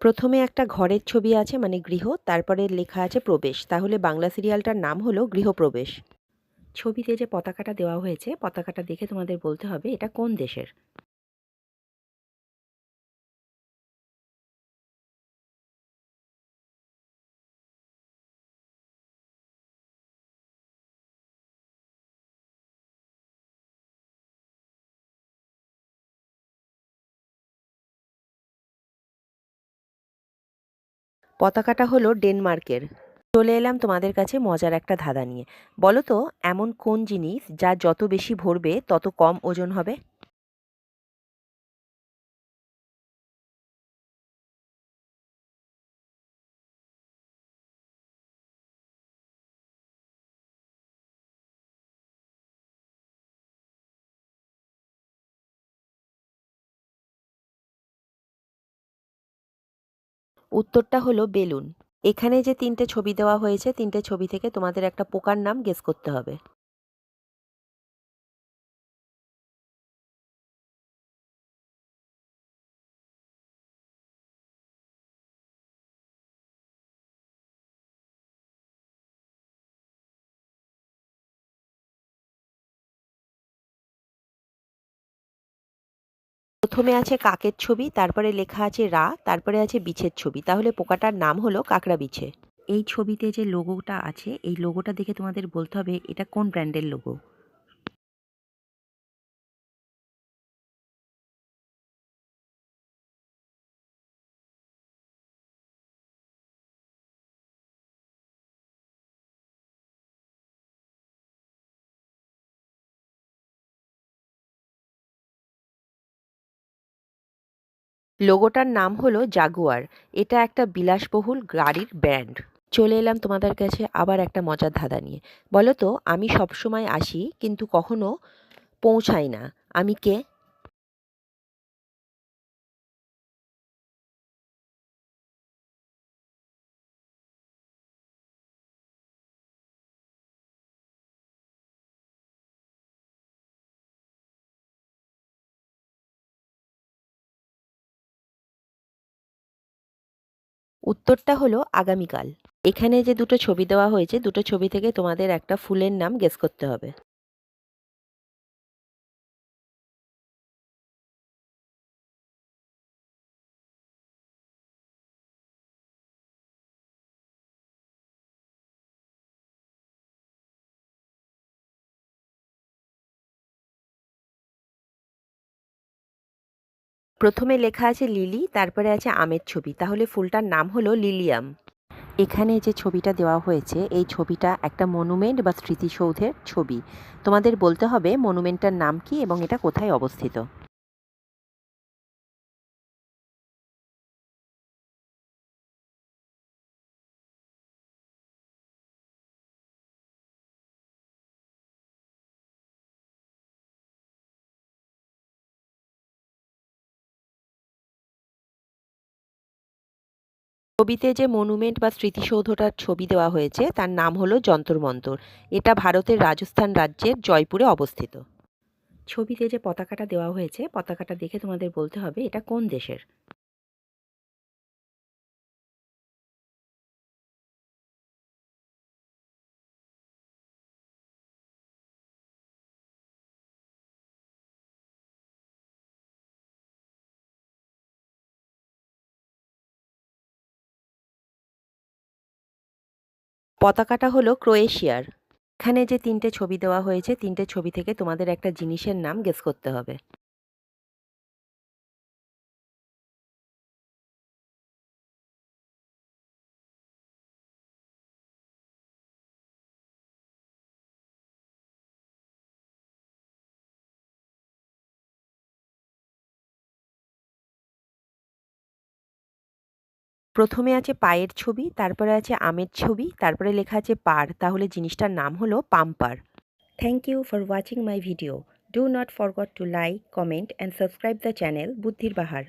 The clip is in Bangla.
প্রথমে একটা ঘরের ছবি আছে মানে গৃহ, তারপরে লেখা আছে প্রবেশ। তাহলে বাংলা সিরিয়ালটার নাম হলো গৃহপ্রবেশ। ছবিতে যে পতাকাটা দেওয়া হয়েছে, পতাকাটা দেখে তোমাদের বলতে হবে এটা কোন দেশের? পতাকাটা হলো ডেনমার্কের। চলে এলাম তোমাদের কাছে মজার একটা ধাঁধা নিয়ে। বলো তো, এমন কোন জিনিস যা যত বেশি ভরবে, তত কম ওজন হবে? উত্তরটা হলো বেলুন। এখানে যে তিনটে ছবি দেওয়া হয়েছে, তিনটে ছবি থেকে তোমাদের একটা পোকার নাম গেস করতে হবে। প্রথমে আছে কাকের ছবি, তারপরে লেখা আছে রা, তারপরে আছে বিছের ছবি। তাহলে পোকাটার নাম হলো কাঁকড়া বিছে। এই ছবিতে যে লোগোটা আছে, এই লোগোটা দেখে তোমাদের বলতে হবে এটা কোন ব্র্যান্ডের লোগো লোগোটার নাম হলো জাগুয়ার। এটা একটা বিলাসবহুল গাড়ির ব্র্যান্ড চলে এলাম তোমাদের কাছে আবার একটা মজার ধাঁধা নিয়ে। বলো তো, আমি সবসময় আসি, কিন্তু কখনো পৌঁছাই না। আমি কে? উত্তরটা হলো আগামীকাল। এখানে যে দুটো ছবি দেওয়া হয়েছে, দুটো ছবি থেকে তোমাদের একটা ফুলের নাম গেস করতে হবে। প্রথমে লেখা আছে লিলি, তারপরে আছে আমের ছবি। তাহলে ফুলটার নাম হলো লিলিয়াম। এখানে যে ছবিটা দেওয়া হয়েছে, এই ছবিটা একটা মনুমেন্ট বা স্মৃতিসৌধের ছবি। তোমাদের বলতে হবে মনুমেন্টটার নাম কি এবং এটা কোথায় অবস্থিত? ছবিতে যে মনুমেন্ট বা স্মৃতিসৌধটার ছবি দেওয়া হয়েছে, তার নাম হলো যন্তর মন্তর। এটা ভারতের রাজস্থান রাজ্যের জয়পুরে অবস্থিত। ছবিতে যে পতাকাটা দেওয়া হয়েছে, পতাকাটা দেখে তোমাদের বলতে হবে এটা কোন দেশের? পতাকাটা হলো ক্রোয়েশিয়ার। এখানে যে তিনটে ছবি দেওয়া হয়েছে, তিনটে ছবি থেকে তোমাদের একটা জিনিসের নাম গেস করতে হবে। প্রথমে আছে পায়ের ছবি, তারপরে আছে আমের ছবি, তারপরে লেখা আছে পার। তাহলে জিনিসটার নাম হলো pumper. Thank you for watching my video do not forgot to like comment and subscribe the channel বুদ্ধির বাহার।